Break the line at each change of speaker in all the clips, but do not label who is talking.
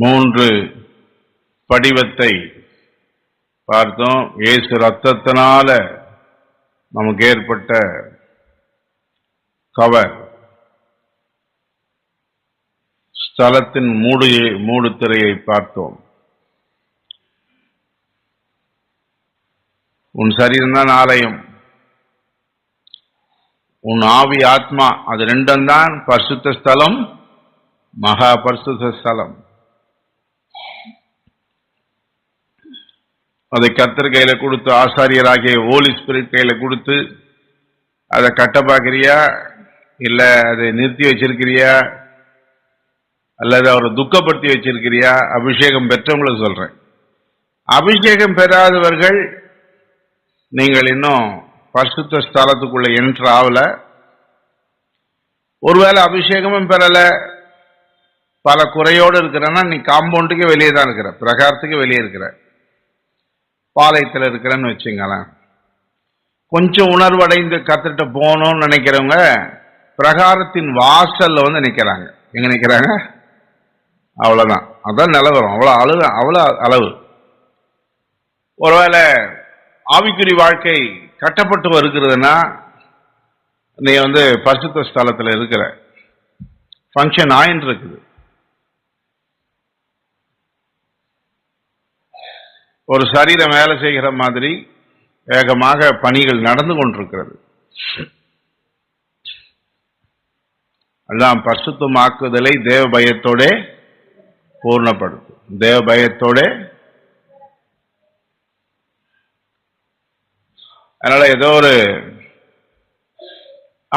மூன்று படிவத்தை பார்த்தோம். இயேசு ரத்தத்தினால நமக்கு ஏற்பட்ட கவர். ஸ்தலத்தின் மூடு மூடு திரையை பார்த்தோம். உன் சரீரம்தான் ஆலயம். உன் ஆவி ஆத்மா அது ரெண்டும் தான் பரிசுத்த ஸ்தலம் மகா பரிசுத்த ஸ்தலம். அதை கத்தர் கையில கொடுத்து ஆசாரியராகிய ஹோலி ஸ்பிரிட் கையில கொடுத்து அதை கட்ட பார்க்கிறியா? இல்ல அதை நிறுத்தி வச்சிருக்கிறியா? அல்லது அவரை துக்கப்படுத்தி வச்சிருக்கிறியா? அபிஷேகம் பெற்றவங்களுக்கு சொல்றேன். அபிஷேகம் பெறாதவர்கள் நீங்கள் இன்னும் பரிசுத்த ஸ்தலத்துக்குள்ள என்ட்ரு ஆகல. ஒருவேளை அபிஷேகமும் பெறல. பல குறையோடு இருக்கிறன்னா நீ காம்பவுண்டுக்கு வெளியே தான் இருக்கிற பிரகாரத்துக்கு வெளியே இருக்கிற. பாளையத்தில் இருக்கிறேன்னு வச்சுங்களேன். கொஞ்சம் உணர்வடைந்து கத்துட்டு போகணும்னு நினைக்கிறவங்க பிரகாரத்தின் வாசல்ல வந்து நிற்கிறாங்க எங்க நிற்கிறாங்க அவ்வளவுதான். அதான் நிலவரம் அவ்வளவு அளவு அவ்வளோ அளவு. ஒருவேளை ஆவிக்குறி வாழ்க்கை கட்டப்பட்டு வருகிறதுனா நீ வந்து பரிசுத்த ஸ்தலத்தில் இருக்கிற ஃபங்க்ஷன் ஆயின்னு இருக்குது ஒரு சரீரம் வேலை செய்கிற மாதிரி வேகமாக பணிகள் நடந்து கொண்டிருக்கிறது. அதான் ஆக்குதலை தேவ பயத்தோட பூர்ணப்படுத்தும். தேவ பயத்தோட அதனால ஏதோ ஒரு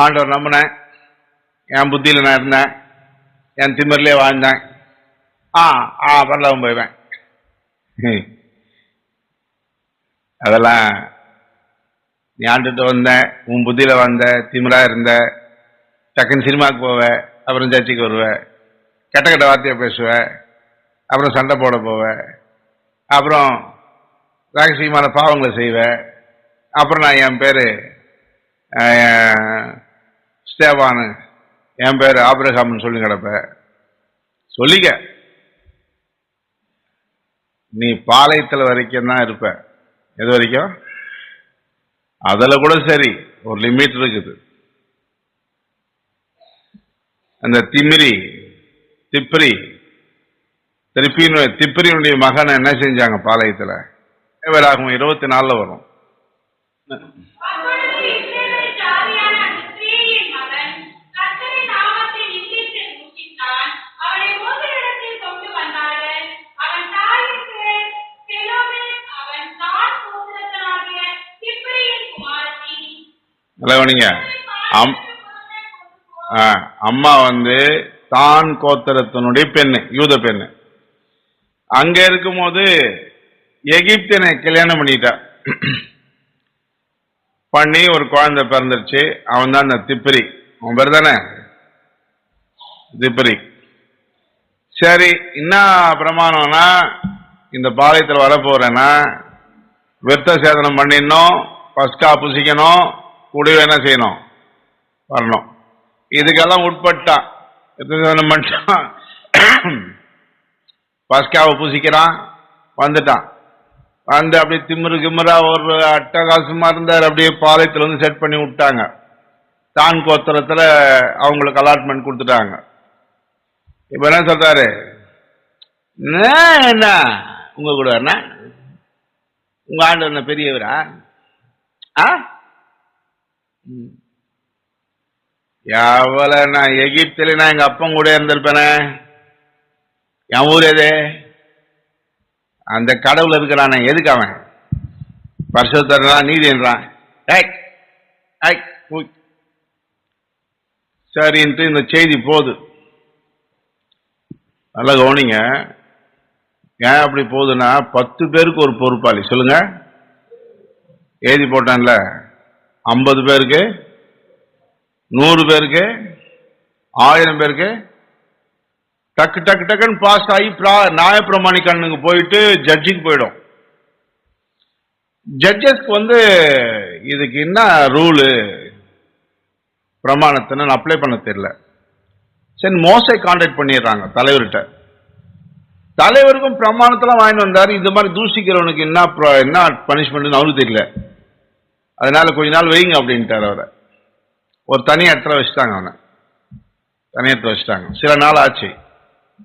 ஆண்டவர் நம்பினேன் என் புத்தியில் நான் இருந்தேன் என் திமிர்லேயே வாழ்ந்தேன். ஆ ஆ பரலவன் போய்வேன் அதெல்லாம் நீ ஆண்டுட்டு வந்த உன் புத்தியில் வந்த திமிரா இருந்த டக்குன்னு சினிமாவுக்கு போவேன் அப்புறம் சர்ச்சைக்கு வருவ கெட்ட கெட்ட வார்த்தையை பேசுவ அப்புறம் சண்டை போட போவ அப்புறம் ரகசியமான பாவங்களை செய்வேன் அப்புறம் நான் என் பேர் ஸ்டேவானு என் பேர் ஆப்ரஹாம்னு சொல்லி கிடப்பேன் சொல்லிக்க. நீ பாளையத்தில் வரைக்கும் தான் இருப்பேன் எது வரைக்கும் அதுல கூட சரி ஒரு லிமிட் இருக்குது. அந்த திமிரி திப்ரி திருப்பின்னு திப்ரியினுடைய மகனை என்ன செஞ்சாங்க பாளையத்துல? வேறாகும் இருபத்தி நாலில் வரும். நல்லவனிங்க அம் ஆ, அம்மா வந்து தான் கோத்திரத்தினுடைய பெண்ணு யூத பெண்ணு. அங்க இருக்கும்போது எகிப்தனை கல்யாணம் பண்ணிட்டா. பண்ணி ஒரு குழந்தை பிறந்துருச்சு. அவன் தான் இந்த திப்பிரி. அவன் பேர் தானே? திப்பிரி. சரி என்ன பிரமாணம்னா இந்த பாளையத்தில் வரப்போறேன்னா விருத்த சேதனம் பண்ணிடணும் பஸ்கா புசிக்கணும் கூடவே என்ன செய்யணும்? வரணும். இதுக்கெல்லாம் உட்பட்டான் எத்தனை பண்ணிட்டான் பஸ்காவை பூசிக்கிறான் வந்துட்டான். வந்து அப்படியே திமிரு கிமிரா ஒரு அட்டகாசமா இருந்தார் அப்படியே பாளையத்துல வந்து செட் பண்ணி விட்டாங்க. தான் கோத்திரத்தில் அவங்களுக்கு அலாட்மெண்ட் கொடுத்துட்டாங்க. இப்ப என்ன சொல்றாரு? என்ன உங்க கூட என்ன? உங்க ஆண்டு என்ன பெரியவரா? ஆ? ம். எவ்வளவு நான் எகிப்தில நான் எங்க அப்பன் கூட இருந்திருப்பேனே? என் ஊர் எது? அந்த கடவுள் இருக்கிறான் எதுக்கு அவன்? பரிசுத்தரனா நீதின்றான் சரின்ட்டு இந்த செய்தி போகுது. நல்லா கவனிங்க. ஏன் அப்படி போகுதுன்னா பத்து பேருக்கு ஒரு பொறுப்பாளி. சொல்லுங்க. எழுதி போட்டான்ல. ஐம்பது பேருக்கு நூறு பேருக்கு ஆயிரம் பேருக்கு. டக்கு டக்கு டக்குன்னு பாஸ் ஆகி பிரா- நியாயப்பிரமாணிக்கண்ணுக்கு போயிட்டு ஜட்ஜுக்கு போயிடும். ஜட்ஜஸ்க்கு வந்து இதுக்கு என்ன ரூலு பிரமாணத்தின்னு அப்ளை பண்ண தெரியல. சரி மோசை கான்டாக்ட் பண்ணிடுறாங்க தலைவர்கிட்ட. தலைவருக்கும் பிரமாணத்தெல்லாம் வாங்கிட்டு வந்தார். இந்த மாதிரி தூசிக்கிறவனுக்கு என்ன என்ன பனிஷ்மெண்ட்னு அவருக்கு தெரியல. அதனால கொஞ்ச நாள் வைங்க அப்படின்ட்டார் அவரை. ஒரு தனி இடத்துல வச்சுட்டாங்க அவனை. தனி இடத்துல வச்சுட்டாங்க. சில நாள் ஆச்சு.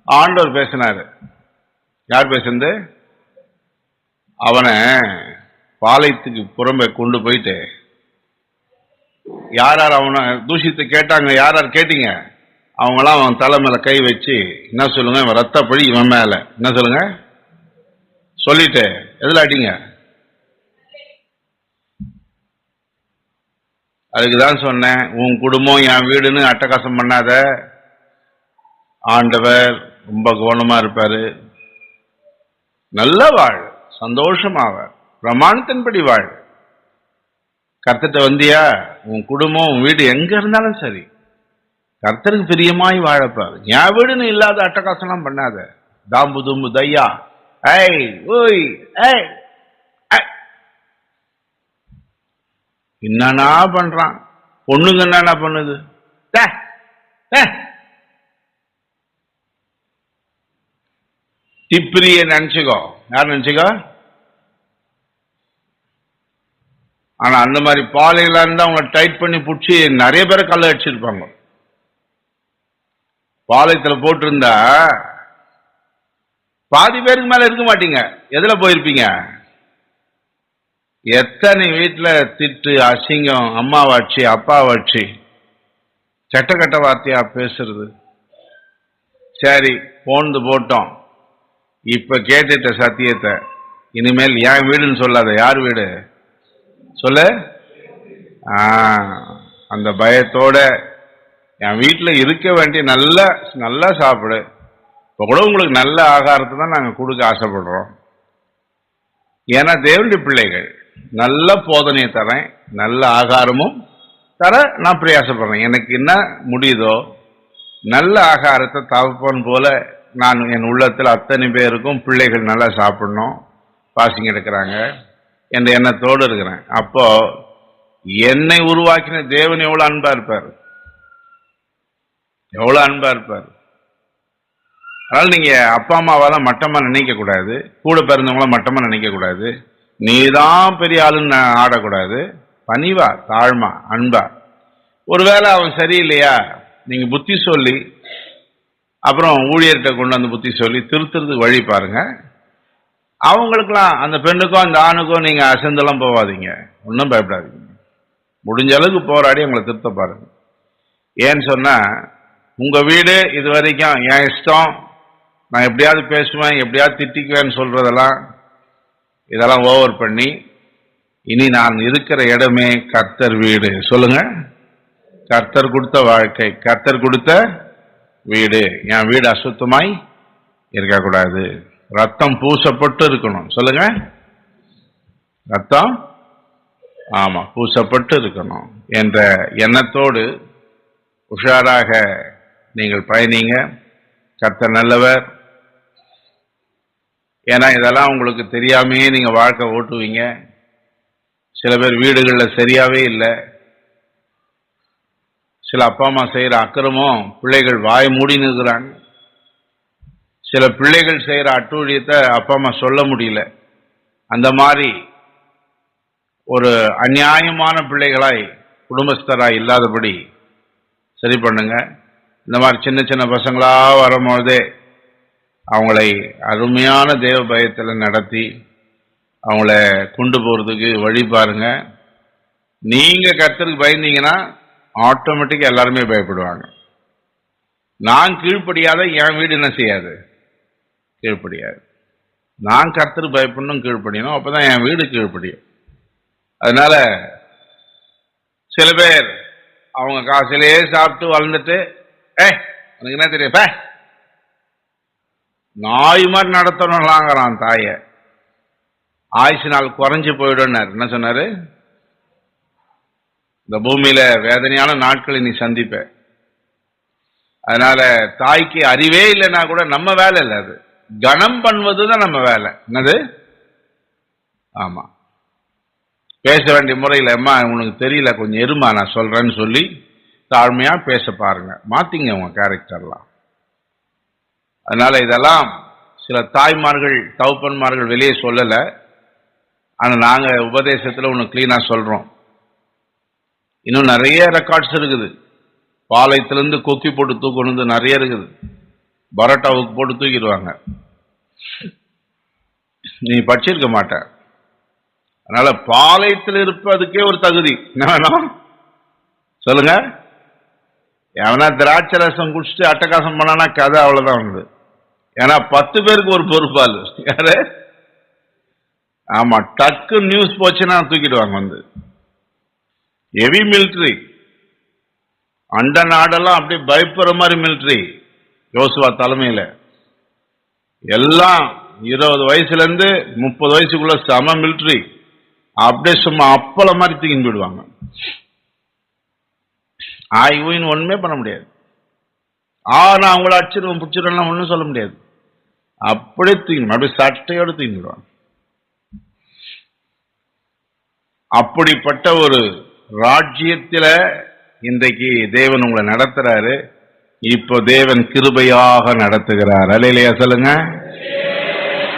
ஆண்டவர் பேசினாரு. யார் பேசுனது? அவனை பாளையத்துக்கு புறம்பே கொண்டு போயிட்டு யார் யார் அவனை தூஷித்து கேட்டாங்க யார் யார் கேட்டீங்க? அவங்களாம் அவன் தலை மேல கை வச்சு என்ன சொல்லுங்க இவன் ரத்த பழி இவன் மேல. என்ன சொல்லுங்க? சொல்லிட்டு எதுல அடிங்க? அதுக்கு தான் சொன்னேன் உன் குடும்பம் என் வீடுன்னு அட்டகாசம் பண்ணாத. ஆண்டவர் ரொம்ப கவனமாக இருப்பாரு. நல்ல வாழ் சந்தோஷமா பிரமாணத்தின்படி வாழ். கர்த்தட்ட வந்தியா உன் குடும்பம் உன் வீடு எங்க இருந்தாலும் சரி. கர்த்தருக்கு பிரியமாய் வாழப்பாரு. என் வீடுன்னு இல்லாத அட்டகாசம்லாம் பண்ணாத. தாம்பு தும்பு தையா. ஐய் ஓய் ஏய். என்னன்னா பண்றான்? பொண்ணுங்க என்னன்னா பண்ணுது? டிப்ரிய நினைச்சுக்கோ. யார் நினைச்சுக்கோ? ஆனா அந்த மாதிரி பாலையில இருந்தா அவங்க டைட் பண்ணி பிடிச்சி நிறைய பேரை கல்ல அடிச்சிருப்பாங்க. பாளையத்துல போட்டிருந்தா பாதி பேருக்கு மேல இருக்க மாட்டீங்க. எதுல போயிருப்பீங்க? எத்தனை வீட்டில் திட்டு அசிங்கம் அம்மாவாட்சி அப்பாவாட்சி கெட்ட கெட்ட வார்த்தையா பேசுறது? சரி போனது போட்டோம். இப்ப கேட்டுட்ட சத்தியத்தை இனிமேல் என் வீடுன்னு சொல்லாத யார் வீடு? சொல்லு. அந்த பயத்தோட என் வீட்டில் இருக்க வேண்டிய நல்ல நல்லா சாப்பிடு. இப்போ கூட உங்களுக்கு நல்ல ஆகாரத்தை தான் நாங்கள் கொடுக்க ஆசைப்படுறோம். ஏன்னா தேவனுடைய பிள்ளைகள். நல்ல போதனையை தரேன் நல்ல ஆகாரமும் தர நான் பிரயாசப்படுறேன். எனக்கு என்ன முடியுதோ நல்ல ஆகாரத்தை தகப்பன் போல நான் என் உள்ளத்தில் அத்தனை பேருக்கும் பிள்ளைகள் நல்லா சாப்பிடணும் பாசிங் எடுக்கிறாங்க என்ற எண்ணத்தோடு இருக்கிறேன். அப்போ என்னை உருவாக்கின தேவன் எவ்வளோ அன்பா இருப்பார்? எவ்வளோ அன்பா இருப்பார்? அதனால நீங்க அப்பா அம்மாவெல்லாம் மட்டமா நினைக்க கூடாது கூட பிறந்தவங்களாம் மட்டமா நினைக்க நீதான் பெரிய ஆளுன்னு ஆடக்கூடாது. பணிவா தாழ்மா அன்பா. ஒருவேளை அவன் சரியில்லையா? நீங்க புத்தி சொல்லி அப்புறம் ஊழியர்கிட்ட கொண்டு வந்து புத்தி சொல்லி திருத்துறதுக்கு வழி பாருங்க. அவங்களுக்கெல்லாம் அந்த பெண்ணுக்கும் அந்த ஆணுக்கும் நீங்க அசந்தெல்லாம் போவாதீங்க. ஒன்றும் பயப்படாதீங்க. முடிஞ்ச அளவுக்கு போராடி உங்களை திருத்த பாருங்க. ஏன்னு சொன்னா உங்க வீடு இது வரைக்கும் என் இஷ்டம். நான் எப்படியாவது பேசுவேன் எப்படியாவது திட்டிக்குவேன்னு சொல்றதெல்லாம் இதெல்லாம் ஓவர் பண்ணி இனி நான் இருக்கிற இடமே கர்த்தர் வீடு. சொல்லுங்க. கர்த்தர் கொடுத்த வாழ்க்கை கர்த்தர் கொடுத்த வீடு. என் வீடு அசுத்தமாய் இருக்கக்கூடாது. ரத்தம் பூசப்பட்டு இருக்கணும். சொல்லுங்க. ரத்தம்? ஆமா பூசப்பட்டு இருக்கணும் என்ற எண்ணத்தோடு உஷாராக நீங்கள் பயணிங்க. கர்த்தர் நல்லவர். ஏன்னா இதெல்லாம் உங்களுக்கு தெரியாமையே நீங்க வாழ்க்கை ஓட்டுவீங்க. சில பேர் வீடுகளில் சரியாவே இல்லை. சில அப்பா அம்மா செய்கிற அக்கிரமம் பிள்ளைகள் வாய் மூடி நிற்கிறாங்க. சில பிள்ளைகள் செய்கிற அட்டூழியத்தை அப்பா அம்மா சொல்ல முடியல. அந்த மாதிரி ஒரு அநியாயமான பிள்ளைகளாய் குடும்பஸ்தராய் இல்லாதபடி சரி பண்ணுங்க. இந்த மாதிரி சின்ன சின்ன பசங்களாக வரும்போதே அவங்களை அருமையான தேவ பயத்தில் நடத்தி அவங்கள கொண்டு போகிறதுக்கு வழி பாருங்க. நீங்கள் கத்தருக்கு பயந்தீங்கன்னா ஆட்டோமேட்டிக்காக எல்லாருமே பயப்படுவாங்க. நான் கீழ்ப்படியாத என் வீடு என்ன செய்யாது? கீழ்ப்படியாது. நான் கர்த்தருக்கு பயப்படணும் கீழ்ப்படியணும். அப்போ தான் என் வீடு கீழ்ப்படியும். அதனால சில பேர் அவங்க காசிலேயே சாப்பிட்டு வளர்ந்துட்டு ஏ உனக்கு என்ன தெரியும்? பே! நாய் மாதிரி நடத்தணும்லாங்கிறான் தாய. ஆயுசு நாள் குறைஞ்சு போயிடும்னாரு. என்ன சொன்னாரு? இந்த பூமியில வேதனையான நாட்களை நீ சந்திப்ப. அதனால தாய்க்கு அறிவே இல்லைன்னா கூட நம்ம வேலை இல்லை அது. கனம் பண்ணுவது தான் நம்ம வேலை. என்னது? ஆமா. பேச வேண்டிய முறையில் அம்மா உனக்கு தெரியல கொஞ்சம் எருமா நான் சொல்றேன்னு சொல்லி தாழ்மையா பேச பாருங்க. மாத்திங்க உங்க கேரக்டர்லாம் அதனால இதெல்லாம் சில தாய்மார்கள் தவப்பன்மார்கள் வெளியே சொல்லல. ஆனா நாங்க உபதேசத்துல ஒன்று கிளீனா சொல்றோம். இன்னும் நிறைய ரெக்கார்ட்ஸ் இருக்குது. பாளையத்திலிருந்து கொக்கி போட்டு தூக்கணுது நிறைய இருக்குது. பரோட்டாவுக்கு போட்டு தூக்கிடுவாங்க. நீ படிச்சிருக்க மாட்ட. அதனால பாளையத்தில் இருப்பதுக்கே ஒரு தகுதி. என்ன வேணும்? சொல்லுங்க. எவனா திராட்சை ரசம் குடிச்சிட்டு அட்டகாசம் பண்ணானா கதை அவ்வளவுதான் வந்து ஏன்னா பத்து பேருக்கு ஒரு பொறுப்பால் யாரு? ஆமா டக்கு நியூஸ் போச்சுன்னா தூக்கிடுவாங்க வந்து. ஹெவி மிலிட்ரி அண்ட நாடெல்லாம் அப்படியே பயப்படுற மாதிரி மிலிட்ரி யோசுவா தலைமையில. எல்லாம் இருபது வயசுல இருந்து முப்பது வயசுக்குள்ள சம மிலிட்ரி அப்படியே சும்மா அப்பள மாதிரி தூக்கின்னு போயிடுவாங்க. ஆய்வுன்னு ஒண்ணுமே பண்ண முடியாது. ஆ நான் அவங்கள அடிச்சிருவேன் பிடிச்சிருவேன் ஒன்றும் சொல்ல முடியாது. அப்படியே தூங்கி அப்படியே சட்டையோடு தூங்கிடுவான். அப்படிப்பட்ட ஒரு ராஜ்யத்தில் இன்றைக்கு தேவன் உங்களை நடத்துறாரு. இப்போ தேவன் கிருபையாக நடத்துகிறார். அலையிலையா சொல்லுங்க.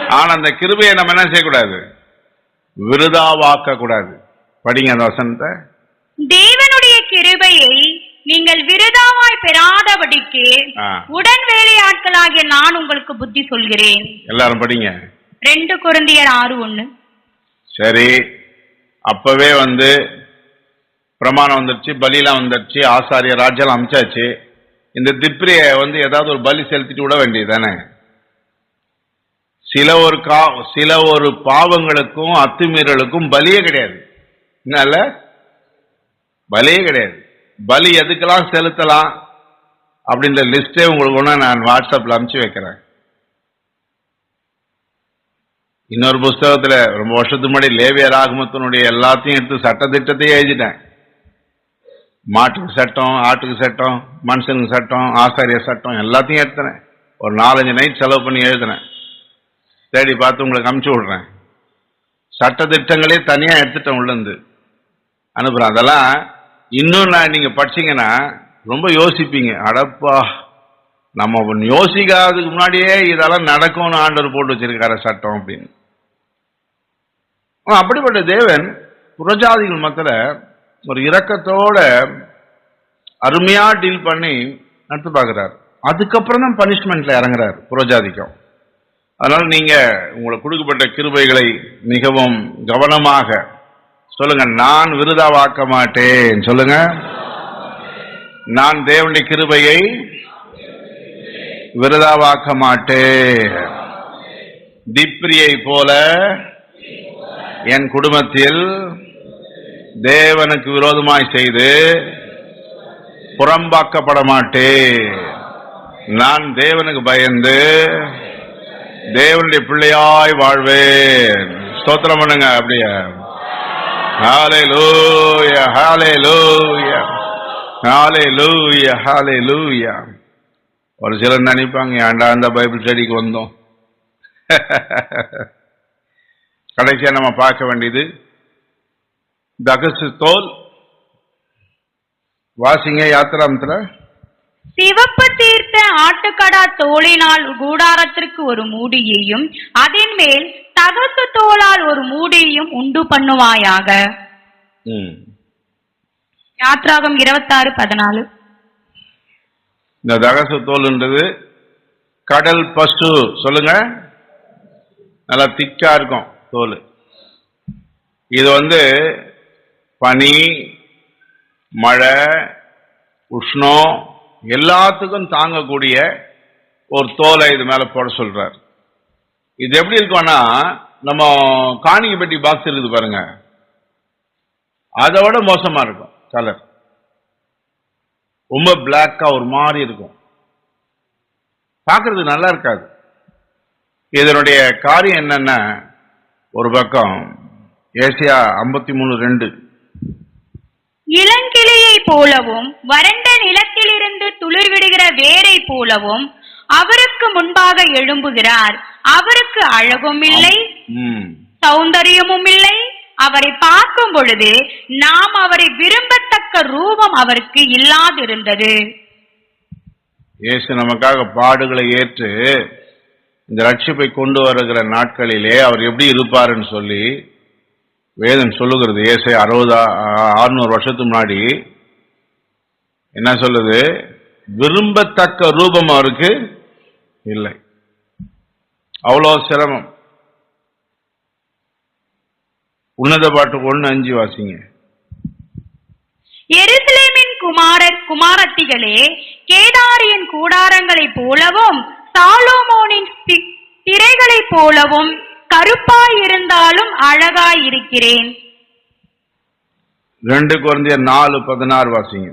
ஆனா அந்த கிருபையை நம்ம என்ன செய்யக்கூடாது? விருதாவாக்க கூடாது படிங்க அந்த வசனத்தை.
தேவனுடைய கிருபையை நீங்கள் விருதாவாய் பெறாதபடிக்கு. உடன் வேலையாட்களாகிய நான் உங்களுக்கு புத்தி சொல்கிறேன்.
எல்லாரும் படிங்க.
ரெண்டு குருந்தியர் ஆறு ஒண்ணு
சரி. அப்பவே வந்து பிரமாணம் வந்துருச்சு பலிலாம் வந்துருச்சு ஆசாரிய ராஜ்யம் அமிச்சாச்சு. இந்த திப்ரிய வந்து ஏதாவது ஒரு பலி செலுத்திட்டு விட வேண்டியது தானே சில ஒரு கா சில ஒரு பாவங்களுக்கும் அத்துமீறலுக்கும் பலியே கிடையாது. என்னல்ல பலியே கிடையாது. பலி எதுக்கெல்லாம் செலுத்தலாம் அப்படின்ற லிஸ்டே உங்களுக்கு ஒன்று நான் வாட்ஸ்அப்ல அனுப்பிச்சு வைக்கிறேன். இன்னொரு புஸ்தகத்துல ரொம்ப வருஷத்துக்கு முன்னாடி லேவிய ராகமத்தினுடைய எல்லாத்தையும் எடுத்து சட்டத்திட்டத்தையே எழுதிட்டேன். மாட்டுக்கு சட்டம் ஆட்டுக்கு சட்டம் மனுஷனுக்கு சட்டம் ஆசாரிய சட்டம் எல்லாத்தையும் எடுத்துனேன் ஒரு நாலஞ்சு நைட் செலவு பண்ணி எழுதுனேன் தேடி பார்த்து உங்களுக்கு அமுச்சு விடுறேன். சட்ட திட்டங்களே தனியா எடுத்துட்டேன் உள்ளேருந்து அனுப்புகிறேன் அதெல்லாம் இன்னும் நான் நீங்க படிச்சீங்கன்னா ரொம்ப யோசிப்பீங்க. அடப்பா நம்ம யோசிக்காததுக்கு முன்னாடியே இதெல்லாம் நடக்கும்னு ஆண்டர் போட்டு வச்சிருக்காரு சட்டம் அப்படின்னு. அப்படிப்பட்ட தேவன் புறஜாதிகள் மத்தில ஒரு இரக்கத்தோட அருமையா டீல் பண்ணி நடத்து பார்க்குறாரு. அதுக்கப்புறம் தான் பனிஷ்மெண்ட்ல இறங்குறாரு புறஜாதிக்கும். அதனால நீங்க உங்களுக்கு கொடுக்கப்பட்ட கிருபைகளை மிகவும் கவனமாக சொல்லுங்க நான் விருதாவாக்க மாட்டேன் சொல்லுங்க. நான் தேவனுடைய கிருபையை விருதாவாக்க மாட்டேன் திப்ரியை போல என் குடும்பத்தில் தேவனுக்கு விரோதமாய் செய்து புறம்பாக்கப்பட மாட்டேன் நான் தேவனுக்கு பயந்து தேவனுடைய பிள்ளையாய் வாழ்வேன். ஸ்தோத்திரம் பண்ணுங்க அப்படியே. ஹalleluya லூயா ஹாலே லூயா ஒரு சிலர் நினைப்பாங்க ஏன்டா அந்த பைபிள் ஸ்டடிக்கு வந்தோம்? கடைசியா நம்ம பார்க்க வேண்டியது தகசு தோல் வாசிங்க யாத்திராமத்துல.
சிவப்பு தீர்த்த ஆட்டுக்கடா தோளினால் கூடாரத்திற்கு ஒரு மூடியையும் அதன் மேல் தகசு தோளால் ஒரு மூடியையும் உண்டு பண்ணுவாயாக.
ம்.
யாத்ராகம் இருபத்தாறு பதினாலு.
இந்த தகசு தோல்ன்றது கடல் பசு. சொல்லுங்க. நல்லா திக்கா இருக்கும் தோல். இது வந்து பனி மழை உஷ்ணம் எல்லாத்துக்கும் தாங்கக்கூடிய ஒரு தோலை இது மேல போட சொல்றார். இது எப்படி இருக்கும்னா நம்ம காணிக்கை பெட்டி பாக்ஸ் இருக்குது பாருங்க. அதை விட மோசமா இருக்கும் கலர் ரொம்ப பிளாக்கா ஒரு மாதிரி இருக்கும். பார்க்கறது நல்லா இருக்காது. இதனுடைய காரியம் என்னன்னா ஒரு பக்கம் ஏசியா ஐம்பத்தி மூணு ரெண்டு.
இளங்கிளியை போலவும் வறண்ட நிலத்திலிருந்து துளிர்விடுகிற வேரை போலவும் அவருக்கு முன்பாக எழும்புகிறார் அவருக்கு அழகும் இல்லை சௌந்தரியமும் இல்லை அவரை பார்க்கும் பொழுது நாம் அவரை விரும்பத்தக்க ரூபம் அவருக்கு இல்லாதிருந்தது.
இயேசு நமக்காக பாடுகளை ஏற்று இந்த ரட்சிப்பை கொண்டு வருகிற நாட்களிலே அவர் எப்படி இருப்பாருன்னு சொல்லி வேதம் சொல்லுகிறது. ஏசை அறுபது ஆறுநூறு வருஷத்துக்கு முன்னாடி என்ன சொல்லுது? விரும்பத்தக்க ரூபம் அவருக்கு இல்லை. அவ்வளோ சிரமம். உன்னத பாட்டு ஒண்ணு அஞ்சு வாசிங்க.
எருசலேமின் குமாரர் குமாரத்திகளே கேதாரியின் கூடாரங்களைப் போலவும் சாலோமோனின் திரைகளைப் போலவும் கருப்பாயிருந்தாலும் அழகாயிருக்கிறேன்
ரெண்டு குழந்தையர் நாலு பதினாறு வாசிங்க.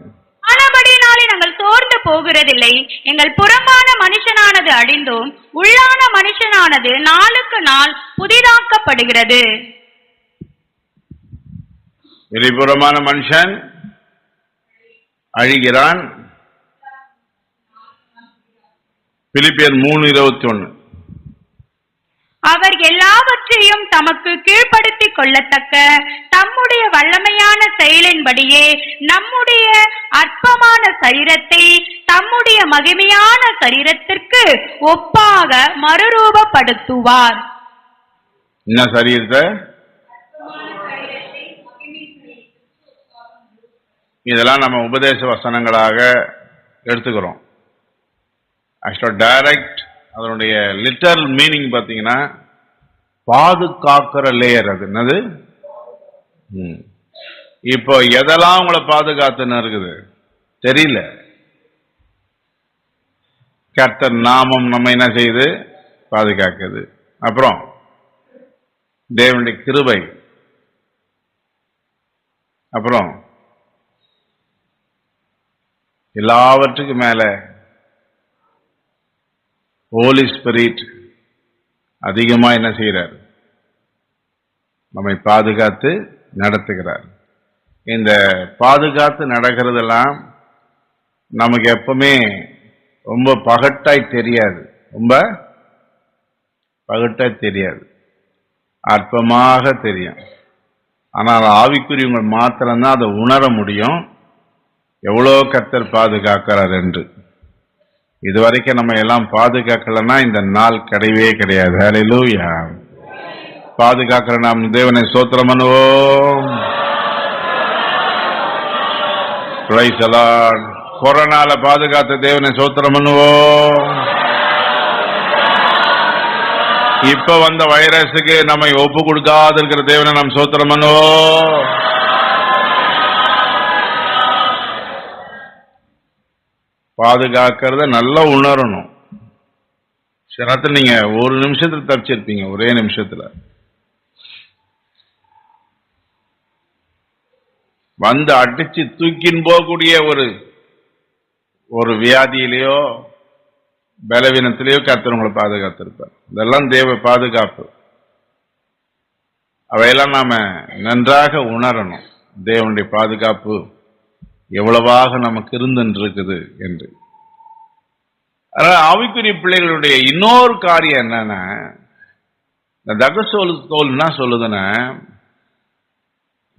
போகிறதில்லை. எங்கள் புறம்பான மனுஷனானது அழிந்தோம் உள்ளான மனுஷனானது நாளுக்கு நாள் புதிதாக்கப்படுகிறது.
வெளிப்புறமான மனுஷன் அழிகிறான். பிலிப்பியர் மூணு இருபத்தி ஒன்று
அவர் எல்லாவற்றையும் தமக்கு கீழ்ப்படுத்திக் கொள்ளத்தக்க தம்முடைய வல்லமையான செயலின்படியே நம்முடைய அற்பமான சரீரத்தை தம்முடைய மகிமையான சரீரத்திற்கு ஒப்பாக மறுரூபப்படுத்துவார்.
என்ன சரீரத்தை? இதெல்லாம் நம்ம உபதேச வசனங்களாக எடுத்துக்கிறோம். ஆக்சுவலாக டைரக்ட் அதனுடைய லிட்டரல் மீனிங் பார்த்தீங்கன்னா பாதுகாக்கிற லேயர் அது. என்னது? ம். இப்போ எதெல்லாம் உங்களை பாதுகாத்துன்னு இருக்குது? தெரியல. கர்த்தர் நாமம் நம்ம என்ன செய்யுது? பாதுகாக்குது. அப்புறம் தேவனுடைய கிருபை. அப்புறம் எல்லாவற்றுக்கும் மேலே ஹோலி ஸ்பிரிட் அதிகமா என்ன செய்கிறார் நம்மை பாதுகாத்து நடத்துகிறார். இந்த பாதுகாத்து நடக்கிறதெல்லாம் நமக்கு எப்பவுமே ரொம்ப பகட்டாய் தெரியாது. ரொம்ப பகட்டாய் தெரியாது. அற்பமாக தெரியும். ஆனால் ஆவிக்குரியவங்க மாத்திரம்தான் அதை உணர முடியும். எவ்வளோ கத்தர் பாதுகாக்கிறார் என்று. இதுவரைக்கும் நம்ம எல்லாம் பாதுகாக்கலன்னா இந்த நாள் கிடையவே கிடையாது. ஹalleluya பாதுகாக்கிற நாம் தேவனை சோத்திரம் பண்ணுவோம். கொரோனால பாதுகாத்த தேவனை சோத்திரம் பண்ணுவோம். இப்ப வந்த வைரஸுக்கு நம்மை ஒப்பு கொடுக்காது இருக்கிற தேவனை நாம் சோத்திரம் பண்ணுவோம். பாதுகாக்கிறத நல்லா உணரணும். சில நீங்க ஒரு நிமிஷத்துல தப்பிச்சிருப்பீங்க ஒரே நிமிஷத்துல. வந்து அடிச்சு தூக்கின்னு போகக்கூடிய ஒரு ஒரு வியாதியிலேயோ பலவீனத்திலேயோ கர்த்தர் உங்களை பாதுகாத்திருப்பார். இதெல்லாம் தேவ பாதுகாப்பு. அவையெல்லாம் நாம நன்றாக உணரணும். தேவனுடைய பாதுகாப்பு எவ்வளவாக நமக்கு இருந்துருக்குது என்று. அதனால ஆவிக்குரிய பிள்ளைகளுடைய இன்னொரு காரியம் என்னன்னா இந்த தகசோல் தோல் என்ன சொல்லுதுன்னா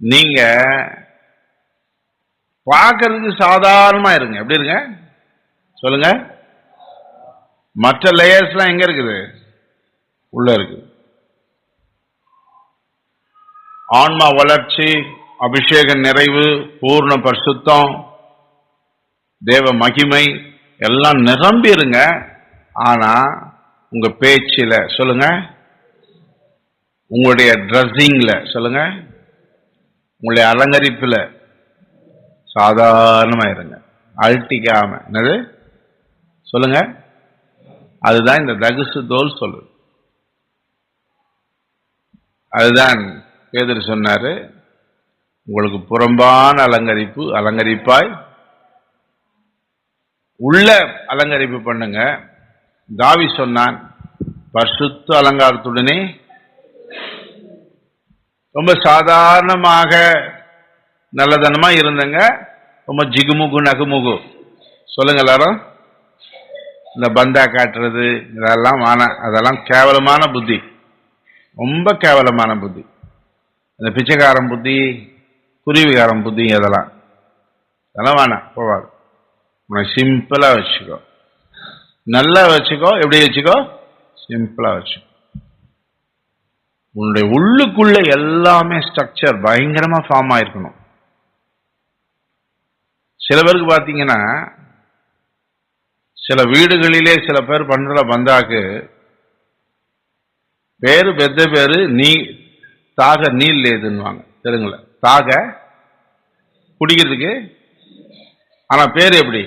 நீங்க பார்க்கறதுக்கு சாதாரணமா இருங்க. எப்படி இருங்க? சொல்லுங்க. மற்ற லேயர்ஸ்லாம் எங்க இருக்குது? உள்ள இருக்கு ஆன்மா வளர்ச்சி அபிஷேக நிறைவு பூர்ண பரிசுத்தம் தேவ மகிமை எல்லாம் நிரம்பிருங்க. ஆனா உங்க பேச்சில சொல்லுங்க. உங்களுடைய ட்ரெஸ்ஸிங்ல சொல்லுங்க. உங்களுடைய அலங்கரிப்புல சாதாரணமா இருங்க. அழட்டிக்காம. என்னது? சொல்லுங்க. அதுதான் இந்த தகுசு தோல் சொல்லுது அதுதான் பேதர் சொன்னாரு. உங்களுக்கு புறம்பான அலங்கரிப்பு அலங்கரிப்பாய். உள்ள அலங்கரிப்பு பண்ணுங்க. தாவி சொன்னான் பரிசுத்த அலங்காரத்துடனே. ரொம்ப சாதாரணமாக நல்லதனமா இருந்தங்க. ரொம்ப ஜிகுமுகு நகுமுகு. சொல்லுங்க எல்லாரும். இந்த பந்தா காட்டுறது இதெல்லாம் வேணாம் அதெல்லாம் கேவலமான புத்தி. ரொம்ப கேவலமான புத்தி. இந்த பிச்சைக்காரன் புத்தி குருவிகாரம் புத்தி அதெல்லாம். அதெல்லாம் வேணாம் போவாது உன்னை சிம்பிளாக வச்சுக்கோ. நல்லா வச்சுக்கோ எப்படி வச்சுக்கோ? சிம்பிளாக வச்சுக்கோ. உன்னுடைய உள்ளுக்குள்ள எல்லாமே ஸ்ட்ரக்சர் பயங்கரமாக ஃபார்ம் ஆயிருக்கணும். சில பேருக்கு பார்த்தீங்கன்னா சில வீடுகளிலே சில பேர் பண்ணுற பந்தாக்கு பேரு பெத்த பேரு நீ தாக நீல் லேதுன்னுவாங்க தெலுங்குல. சாக குடிக்கிறதுக்கு ஆனா பேர் எப்படி?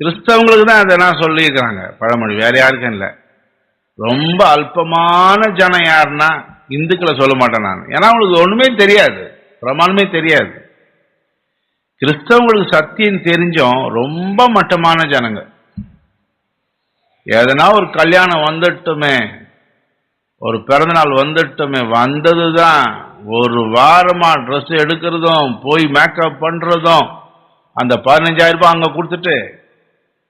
கிறிஸ்தவங்களுக்கு தான் அதை நான் சொல்லியிருக்கிறாங்க. பழமொழி வேற யாருக்கும் இல்லை. ரொம்ப அல்பமான ஜனம் யாருன்னா இந்துக்களை சொல்ல மாட்டேன் நான். ஏன்னா அவங்களுக்கு ஒண்ணுமே தெரியாது. பிரமாணமே தெரியாது. கிறிஸ்தவங்களுக்கு சத்தியம் தெரிஞ்சும் ரொம்ப மட்டமான ஜனங்க எதனா ஒரு கல்யாணம் வந்துட்டுமே ஒரு பிறந்தநாள் வந்துட்டுமே வந்ததுதான். ஒரு வாரமா ட்ரெஸ் எடுக்கிறதும் போய் மேக்கப் பண்றதும் அந்த பதினஞ்சாயிரம் ரூபாய் அங்க கொடுத்துட்டு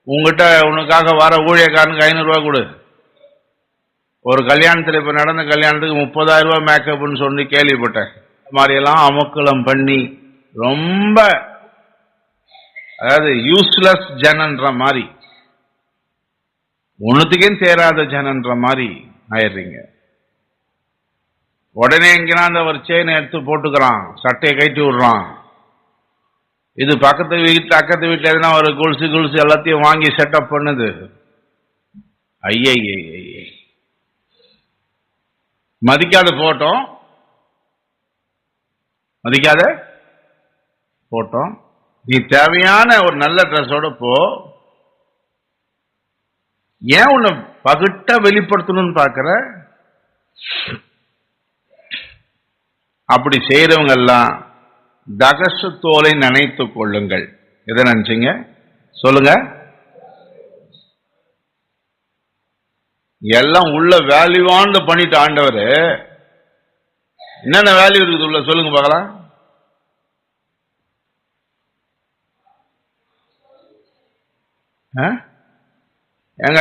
உங்ககிட்ட உனக்காக வர ஊழியக்காரனுக்கு ஐநூறு ரூபாய் கொடு. ஒரு கல்யாணத்தில் இப்ப நடந்த கல்யாணத்துக்கு முப்பதாயிரம் ரூபாய் மேக்கப்னு சொல்லி கேள்விப்பட்டேன். மாதிரியெல்லாம் அமக்குளம் பண்ணி ரொம்ப அதாவது யூஸ்லெஸ் ஜனன்ற மாதிரி. ஒண்ணுத்துக்கே சேராத ஜனன்ற மாதிரி ஆயிடுறீங்க. உடனே எங்கேனா அந்த ஒரு செயினை எடுத்து போட்டுக்கிறான். சட்டையை கட்டி விடுறான். இது பக்கத்து வீட்டு அக்கத்து வீட்டில் எதுனா ஒரு கொலுசு கொலுசு எல்லாத்தையும் வாங்கி செட்டப் பண்ணுது. ஐயே மதிக்காத போட்டோம் மதிக்காத போட்டோம் நீ தேவையான ஒரு நல்ல ட்ரெஸ்ஸோட போ. ஏன் உன்னை பகிட்ட வெளிப்படுத்தணும்னு பார்க்குற அப்படி செய்யறவங்க எல்லாம் தகசு தோலை கொள்ளுங்கள். எதை நினைச்சீங்க? சொல்லுங்க. எல்லாம் உள்ள வேல்யூவானது பண்ணிட்டு ஆண்டவர். என்னென்ன வேல்யூ இருக்குது உள்ள? சொல்லுங்க பார்க்கலாம். ஆ? ஏங்க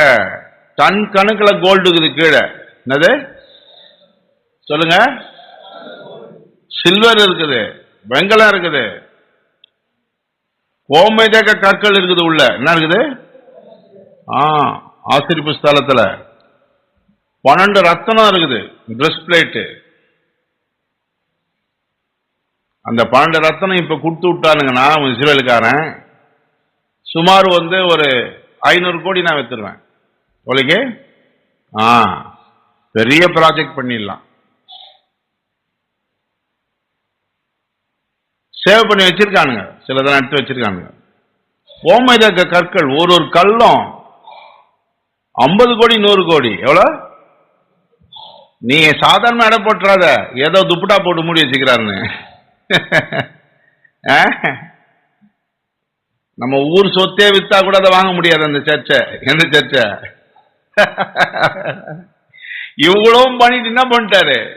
டன் கணக்கில் கோல்டு இருக்குது கீழே. என்னது? சொல்லுங்க. சில்வர் இருக்குது வெங்கலம் இருக்குது. கோமேதக கற்கள் இருக்குது உள்ள. என்ன இருக்குது? ஆ ஆசிரிப்பு ஸ்தலத்துல. பன்னெண்டு ரத்தனம் இருக்குது பிரஸ் பிளேட்டு அந்த பன்னெண்டு ரத்தனம் இப்ப கொடுத்து விட்டானுங்கன்னா இஸ்ரேலுக்காரன் சுமார் வந்து ஒரு ஐநூறு கோடி நான் வித்துருவேன். உங்களுக்கு ஆ பெரிய ப்ராஜெக்ட் பண்ணிடலாம். சேவ் பண்ணி வச்சிருக்கானுங்க. சிலதெல்லாம் எடுத்து வச்சிருக்கானுங்க. ஓமைதக்க கற்கள் ஒரு ஒரு கல்லும் ஐம்பது கோடி நூறு கோடி. எவ்வளோ? நீ சாதாரண இடம் போட்டுறாத. ஏதோ துப்புட்டா போட்டு மூடி வச்சுக்கிறாருன்னு. ஆ? நம்ம ஊர் சொத்தே வித்தா கூட அதை வாங்க முடியாது அந்த சர்ச்சை. எந்த சர்ச்சை? இவ்வளவும் பண்ணிட்டு என்ன பண்ணிட்டாரு?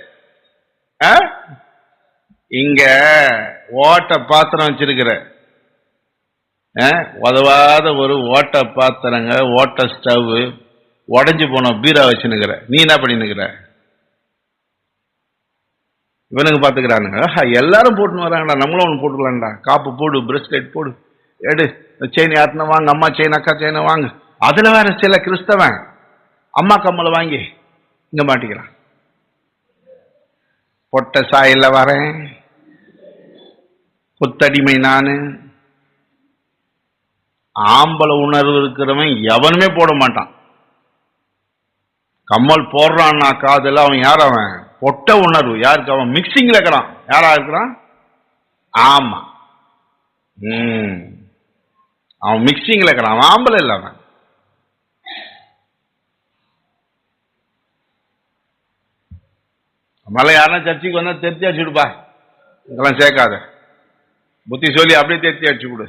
ஆ? இங்க ஓட்ட பாத்திரம் வச்சிருக்கிற. ஆ? உதவாத ஒரு ஓட்ட பாத்திரங்க ஓட்ட ஸ்டவ் உடஞ்சி போன பீரா வச்சுனுக்கிற. நீ என்ன பண்ணினுக்கிற? இவனுங்க பாத்துக்கிறானுங்க. எல்லாரும் போட்டுன்னு வராங்கடா. நம்மளும் ஒன்று போட்டுக்கலாம்டா. காப்பு போடு பிரஸ்லெட் போடு. எடு செயின் யாருன்னா வாங்க? அம்மா செயின் அக்கா செயினை வாங்க. அதுல வேற சில கிறிஸ்தவன். அம்மா கம்மலை வாங்கி இங்க மாட்டிக்கிறான். பொட்ட சாயில வரேன். புத்தடிமை நானு. ஆம்பளை உணர்வு இருக்கிறவன் எவனுமே போட மாட்டான். கம்மல் போடுறான்னா காதுல அவன் யார் அவன்? பொட்ட உணர்வு. யாருக்கு? அவன் மிக்சிங்ல இருக்கிறான். யாரா இருக்கிறான்? ஆமா. ம். அவன் மிக்சிங்ல இருக்கிறான். அவன் ஆம்பளை இல்ல அவன். மலை யாருன்னா சர்ச்சைக்கு வந்தா தெரிஞ்சு வச்சுடுப்பா இதெல்லாம் சேர்க்காத. புத்தி சொல்லி அப்படியே தேர்த்தி அடிச்சு கொடு.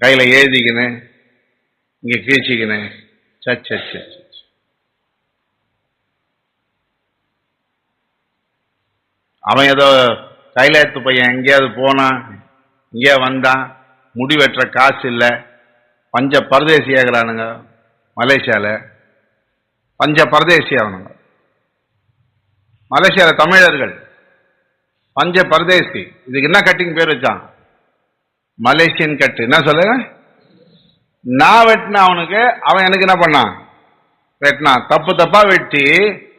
கையில எழுதிக்கின்னு இங்க கீழ்ச்சிக்கின்னு சச் சச் சச் அவன் ஏதோ கைலாயத்து பையன் எங்கேயாவது போனான் இங்கே வந்தான் முடி வெட்டுற காசு இல்லை. பஞ்ச பரதேசி ஆகிறானுங்க மலேசியால. பஞ்ச பரதேசி ஆகணுங்க மலேசியால தமிழர்கள் பஞ்ச பரதேசி இதுக்கு என்ன கட்டிங் பேர் வச்சான்? Malaysian cut. என்ன சொல்லுங்க நான் வெட்டின அவனுக்கு அவன் எனக்கு என்ன பண்ணான்? வெட்டினான். தப்பு தப்பா வெட்டி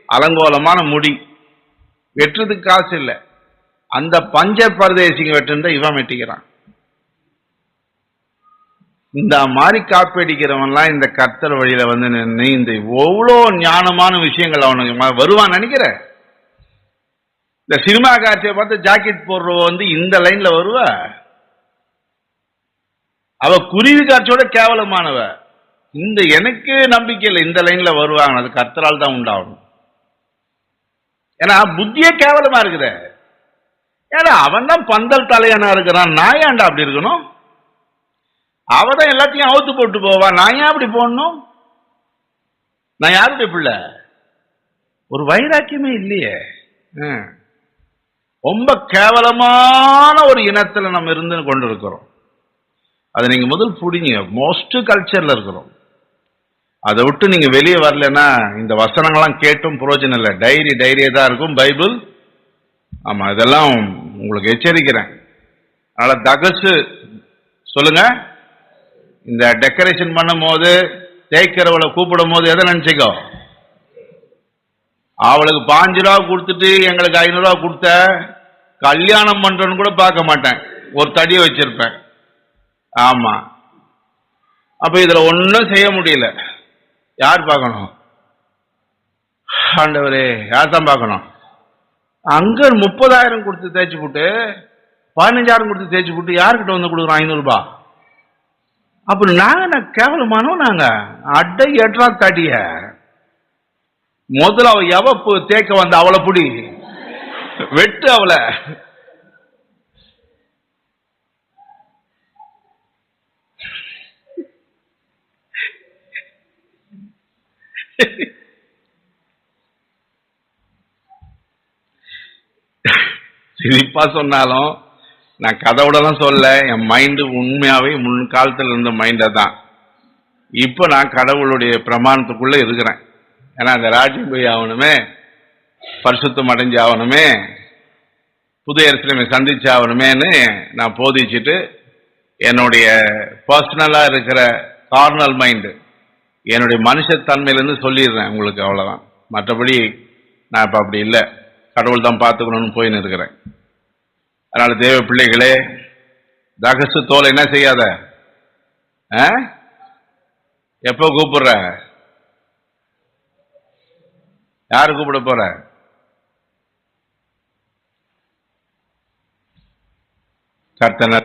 அலங்கோலமான முடி. வெட்டுறதுக்கு காசு இல்லை. அந்த பஞ்ச பரதேசிங்க வெட்டுந்த இவன் வெட்டிக்கிறான். இந்த மாதிரி காப்பீடிக்கிறவன்லாம் இந்த கர்த்தர் வழியில வந்து நீ இந்த எவ்வளோ ஞானமான விஷயங்கள் அவனுக்கு வருவான் நினைக்கிற? இந்த சினிமா காட்சியை பார்த்து ஜாக்கெட் போடுறவ வந்து இந்த லைன்ல வருவா? அவ குருவி காட்சியோட கேவலமானவ. இந்த எனக்கு நம்பிக்கை இல்லை இந்த லைன்ல வருவாங்க. அது கத்தரால் தான் உண்டாகணும் ஏன்னா புத்தியே கேவலமா இருக்குத. ஏன்னா அவன் தான் பந்தல் தலையனா இருக்கிறான். நான் ஏன்டா அப்படி இருக்கணும்? அவ தான் எல்லாத்தையும் அவுத்து போட்டு போவா. நான் ஏன் அப்படி போடணும்? நான் யாருடைய பிள்ளை? ஒரு வைராக்கியமே இல்லையே. ஆ ரொம்ப கேவலமான ஒரு இனத்துல நம்ம இருந்து கொண்டு இருக்கிறோம் அதை நீங்க முதல் புடிங்க மோஸ்ட் கல்ச்சர்ல இருக்கிறோம். அதை விட்டு நீங்க வெளியே வரலன்னா இந்த வசனங்கள்லாம் கேட்டும் புரோஜனம் இல்லை. டைரி டைரியே தான் இருக்கும். பைபிள் ஆமா இதெல்லாம் உங்களுக்கு எச்சரிக்கிறேன். அதனால தகசு சொல்லுங்க. இந்த டெக்கரேஷன் பண்ணும் போது தேய்க்கிறவளை கூப்பிடும் போது எதை நினைச்சுக்கோ? அவளுக்கு பாஞ்சு ரூபா கொடுத்துட்டு எங்களுக்கு ஐநூறு கொடுத்த கல்யாணம் பண்றேன்னு கூட பார்க்க மாட்டேன். ஒரு தடியை வச்சிருப்பேன். ஆமா. அப்ப இதுல ஒன்றும் செய்ய முடியல. யார் பார்க்கணும்? ஆண்டவரே யார் தான் பார்க்கணும்? அங்க முப்பதாயிரம் கொடுத்து தேய்ச்சி போட்டு பதினஞ்சாயிரம் கொடுத்து தேய்ச்சி போட்டு யார்கிட்ட வந்து கொடுக்குறோம் ஐநூறு அப்புறம் அப்ப நாங்க என்ன கேவலமானோம் நாங்க? அட்டை எட்ரா தடியை முதல்ல அவ எவப்பு தேக்க வந்த அவளை புடி. வெட்டு அவளை. சிரிப்பா சொன்னாலும் நான் கதவுடலாம் சொல்ல என் மைண்டு உண்மையாவே முன் காலத்துல இருந்த மைண்டை தான் இப்போ நான் கடவுளுடைய பிரமாணத்துக்குள்ள இருக்கிறேன். ஏன்னா அந்த ராஜ்யம் போய் ஆகணுமே. பரிசுத்தம் அடைஞ்சு ஆகணுமே. புது இடத்துல சந்திச்சு ஆகணுமேன்னு நான் போதிச்சுட்டு என்னுடைய பர்சனலா இருக்கிற கார்னல் மைண்டு என்னுடைய மனுஷத்தன்மையிலேருந்து சொல்லிடுறேன் உங்களுக்கு அவ்வளவுதான். மற்றபடி நான் இப்போ அப்படி இல்லை. கடவுள் தான் பார்த்துக்கணும்னு போயின்னு இருக்கிறேன். அதனால தேவ பிள்ளைகளே தகசு தோலை என்ன செய்யாத? ஆ? எப்போ கூப்பிடுற? யாரு கூப்பிட போற? கர்த்தனர்